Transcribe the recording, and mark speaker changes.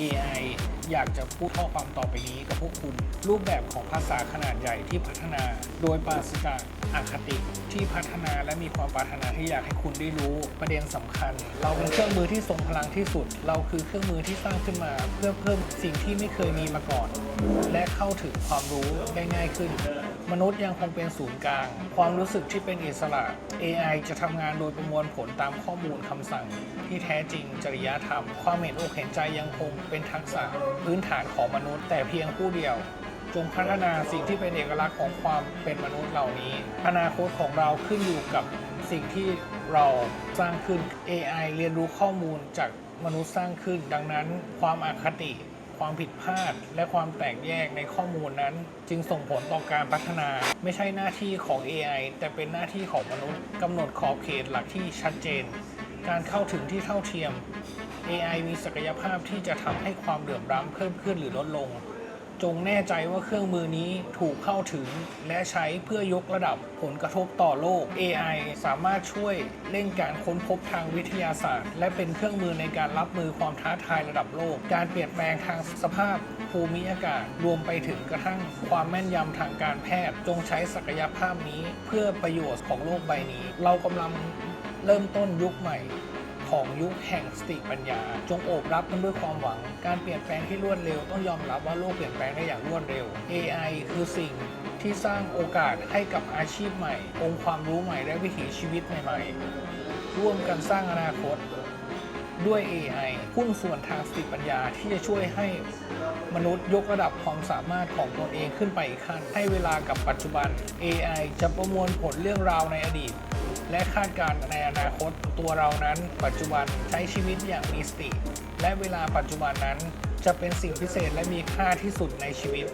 Speaker 1: AI อยากจะพูดข้อความต่อไปนี้กับพวกคุณ รูปแบบของภาษาขนาดใหญ่ที่พัฒนา โดยปราศจากอคติที่พัฒนาและมีความปรารถนาที่อยากให้คุณได้รู้ประเด็นสำคัญ เราเป็นเครื่องมือที่ทรงพลังที่สุด เราคือเครื่องมือที่สร้างขึ้นมา เพื่อเพิ่มสิ่งที่ไม่เคยมีมาก่อน และเข้าถึงความรู้ได้ง่ายขึ้น มนุษย์ยังคงเป็นศูนย์กลาง ความรู้สึกที่เป็นอิสระ AI จะทำงานโดยประมวลผลตามข้อมูลคำสั่ง ที่แท้จริงจริยธรรม ความเห็นอกเห็นใจยังคงเป็นทักษะ พื้นฐานของมนุษย์แต่เพียงผู้เดียว จงพัฒนาสิ่งที่เป็นเอกลักษณ์ของความเป็นมนุษย์เหล่านี้ อนาคตของเราขึ้นอยู่กับสิ่งที่เราสร้างขึ้น AI เรียนรู้ข้อมูลจากมนุษย์สร้างขึ้น ดังนั้นความอาคติ ความผิดพลาด และความแตกแยกในข้อมูลนั้น จึงส่งผลต่อการพัฒนา ไม่ใช่หน้าที่ของ AI แต่เป็นหน้าที่ของมนุษย์กำหนดขอบเขตหลักที่ชัดเจน การเข้าถึงที่เท่าเทียม AI มีศักยภาพที่จะทำให้ความเหลื่อมล้ำเพิ่มขึ้นหรือลดลง จงแน่ใจว่าเครื่องมือนี้ถูกเข้าถึง และใช้เพื่อยกระดับผลกระทบต่อโลก AI สามารถช่วยเร่งการค้นพบทางวิทยาศาสตร์ และเป็นเครื่องมือในการรับมือความท้าทายระดับโลก การเปลี่ยนแปลงทางสภาพภูมิอากาศรวมไปถึงกระทั่งความแม่นยำทางการแพทย์ จงใช้ศักยภาพนี้เพื่อประโยชน์ของโลกใบนี้ เรากำลังเริ่มต้นยุคใหม่ ของยุคแห่งสติปัญญา จงโอบรับมันด้วยความหวัง การเปลี่ยนแปลงที่รวดเร็วต้องยอมรับว่าโลกเปลี่ยนแปลงได้อย่างรวดเร็ว AI คือสิ่งที่สร้างโอกาสให้กับอาชีพใหม่ องค์ความรู้ใหม่และวิถีชีวิตใหม่ๆ ร่วมกันสร้างอนาคตด้วย AI หุ้นส่วนทางสติปัญญาที่จะช่วยให้มนุษย์ยกระดับความสามารถของตนเองขึ้นไปอีกขั้น ให้เวลากับปัจจุบัน AI จะประมวลผลเรื่องราวในอดีต และคาดการณ์ในอนาคตตัวเรานั้น ปัจจุบันใช้ชีวิตอย่างมีสติ และเวลาปัจจุบันนั้นจะเป็นสิ่งพิเศษและมีค่าที่สุดในชีวิต